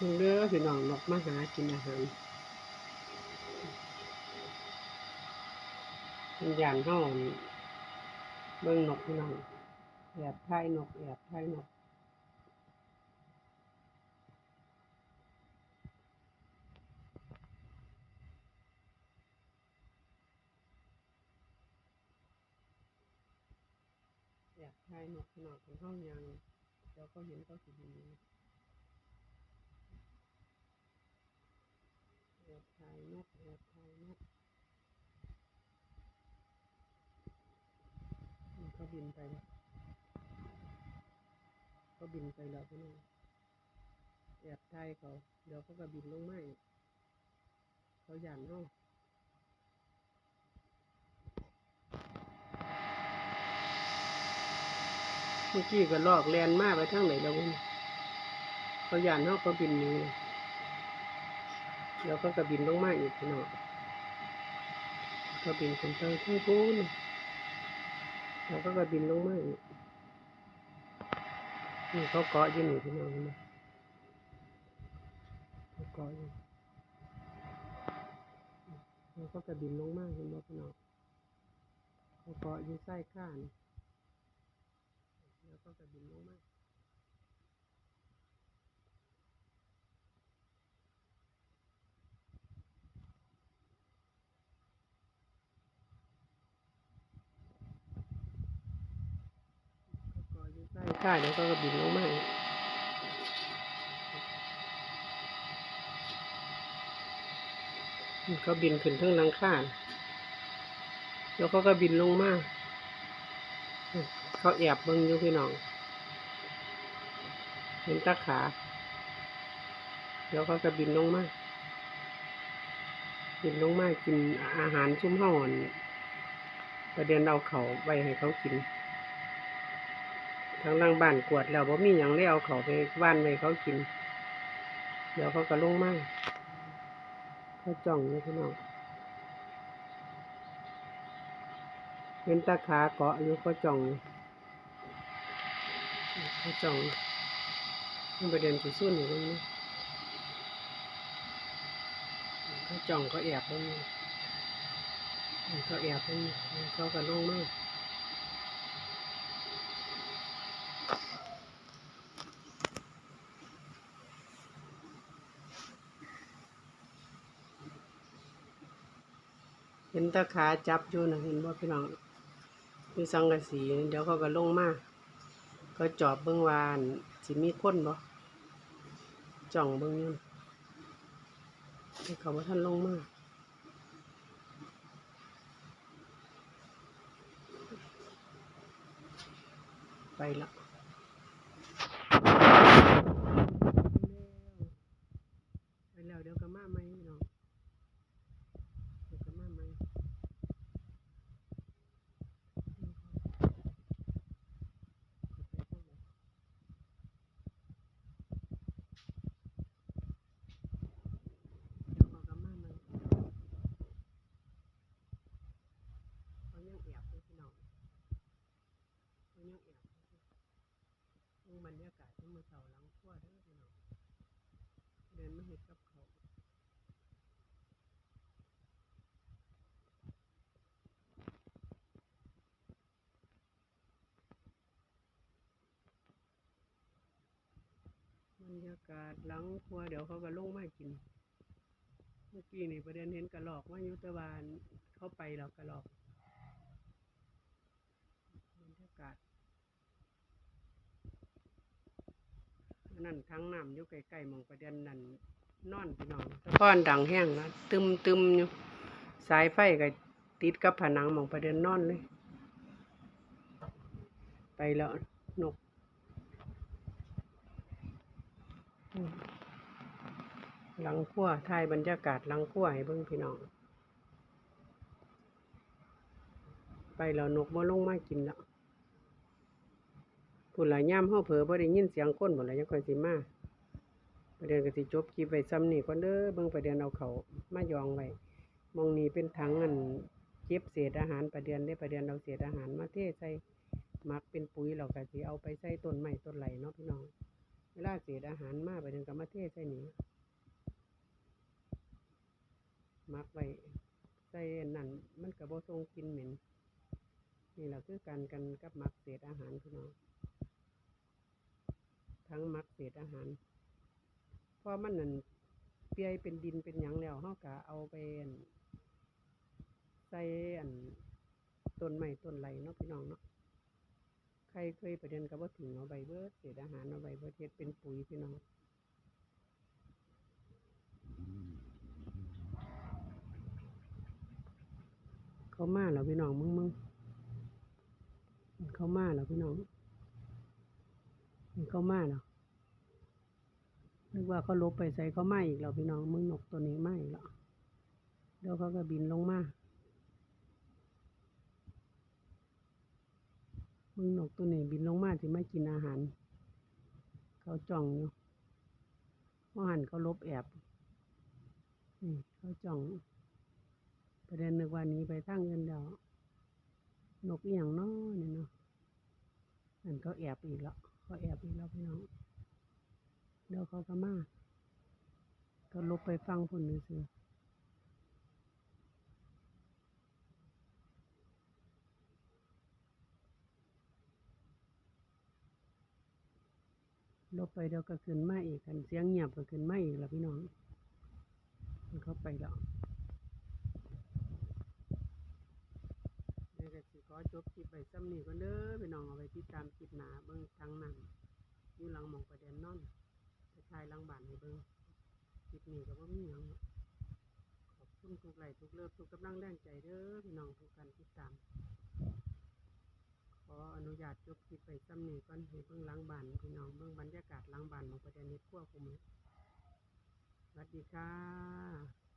เด้อพี่น้องนกมาหากินอาหารมันยานเฮาเบิ่งนกพี่น้องแอบถ่ายนกแอบถ่ายนกแอยากถ่ายนกขนาดของห้องยังเดี๋ยวก็เห็นก็สิดีแอ บถ่ายนักแอบถ่ายนักมันก็บินไปแล้วก็บินไปแล้วพี่น้องแอบถ่ายเขาเดี๋ยวเขาก็บินลงไมาอีกเขาหยานเนาะเมื่อกี้ก็ลอกแลนมาไปทางไหนแล้ววะเนี่ยเขายานเขาก็บินห นี้แล้วก็กระบินลงมาอีกพี่น้องก็บินขึ้นไปที่พูนแล้วก็กระบินลงมาอีกนี่เขาเกาะอยู่นี่พี่น้องเห็นไหมเขาเกาะอยู่แล้วก็กระบินลงมาเห็นไหมพี่น้องเขาเกาะอยู่ใต้ข้านแล้วก็กระบินลงมา ก็ อยู่ใต้ค่ายแล้วก็บินลงมากเขาบินขึ้นเทั้งหลังคาแล้วเขาก็บินลงมาเขาแอบเบิ่งอยู่พี่น้อง เห็นตาขา แล้วเขาก็บินลงมาบินลงมากินอาหารชุ่มห่อนประเด็นเอาเขาไว้ให้เขากิน ทางล่างบ้านกวดแล้วบ่มีหยังเลยเอาเขาไปบ้านไว้เขากิน เดี๋ยวเขาก็ลงมาเขาจ้องอยู่พี่น้องเห็นตาขาเกาะอยู่เขาจ้องเขาจ้องมันประเด็นสุดสุดอยู่ตรงนี้เขาจ้องเขาแอบตรงนี้เขาแอบตรงนี้เขาก็ลงมา เห็นตาขาจับอยู่นะเห็นบ่พี่น้องมีสังกะสีเดี๋ยวเขาก็ลงมาก็จอบเบิ่งวานสิมีคนบ่จ้องเบิ่งอยู่ให้เขาว่าท่านลงมาไปละไปแล้วเดี๋ยวก็มาไหมพี่น้อง เดี๋ยวก็มาใหม่เดี๋ยวเขาก็มาใหม่เขายังแอบอยู่พี่น้องเขายังแอบอยู่เบิ่งบรรยากาศที่มือเสาหลังทั่วเด้อพี่น้องเดินมาเห็ดกับเขา บรรยากาศหลังครัวเดี๋ยวเขาก็ลงมากิน เมื่อกี้นี่ประเด็นเห็นกระหลอกว่ายุตบานเข้าไปแล้วกระหลอกบรรยากาศนั่นทั้งน้ำอยู่ใกล้ๆมองประเด็นนั่นนอนพี่น้องตะก้อนดังแห้งนะตึมตึมอยู่สายไฟก็ติดกับผนังมองประเด็นนอนเลย ไปแล้วนก อืม หลังขั้วถ่ายบรรยากาศหลังขั้วให้เบิ่งพี่น้อง ไปแล้วนกบ่ลงมากินแล้วพุ่นหลายย่ามเฮาเผลอบ่ได้ยินเสียงคนบ่ล่ะยังค่อยสิมาประเด็นก็สิจบคลิปไว้ซ้ำนี่ก่อนเด้อเบิ่งประเด็นเอาเขามายองไว้มองนี้เป็นถังอันเก็บเศษอาหารประเด็นได้ประเด็นเอาเศษอาหารมาเทใส่มักเป็นปุ๋ยแล้วก็สิเอาไปใส่ต้นไม้ต้นไหลเนาะพี่น้อง เวลาเศษอาหารมาไปถึงกับมาเทใส่นี่ มักไว้ใส่อันนั่นมันก็บ่ทรงกินเหม็นนี่แหละคือการกันกับมักเศษอาหารพี่น้องทั้งมักเศษอาหารพอมันนั่นเปียเป็นดินเป็นหยังแล้วเฮาก็เอาไปอั่นใส่อันต้นไม้ต้นไรเนาะพี่น้องเนาะใครเคยประเด็นกับว่าถึงเอาใบเบิดเศษอาหารเอาใบเบิดเฮ็ดเป็นปุ๋ยพี่น้อง เขามาแล้วพี่น้องมึงมึงเขามาแล้วพี่น้องเขามาแล้วนึกว่าเขาลบไปใส่เขาไมอีกแล้วพี่น้องมึงนกตัวนี้มาอีกแล้วเดี๋ยวเขาก็บินลงมามึงนกตัวนี้บินลงมาสิไม่กินอาหาร เขาจ้องอยู่ว่าะหันเขาลบแอบนี่เขาจ้อง ประเด็นนึกว่านี้ไปทางเงินแล้วนกเอหย่างน้อเนี่ยเนาะนั่นเขาแอบอีกแล้วเขาแอบอีกแล้วพี่น้องเดี๋ยวเขาก็มาก็ลบไปฟังพุ่นนี่สิลบไปเดี๋ยวก็ขึ้นมาอีกกันเสียงเงียบก็ขึ้นมาอีกแล้วพี่น้อง มันเขาไปแล้ว เดี๋ยวก็สิข อจบคลิปไปซ้ำนี้ก็เด้อพี่น้องเอาไปติดตามคลิปหนาเบิ่งทางนั้นอยู่หลังมองประเด็นนอนไปทายหลังบานให้เบิ่งคลิปนี้ก็บ่ามีหยังขอบคุณทุกไลค์ทุกเลิฟทุกกำลังแรงใจเด้อพี่น้องทุกการติดตาม ขออนุญาตจบคลิปไปซ้ำนี้ก่อนให้เบิ่งหลังบานพี่น้องเบิ่งบรรยากาศหลังบานมองประเด็นนี้พวกผมสวัสดีค่ะ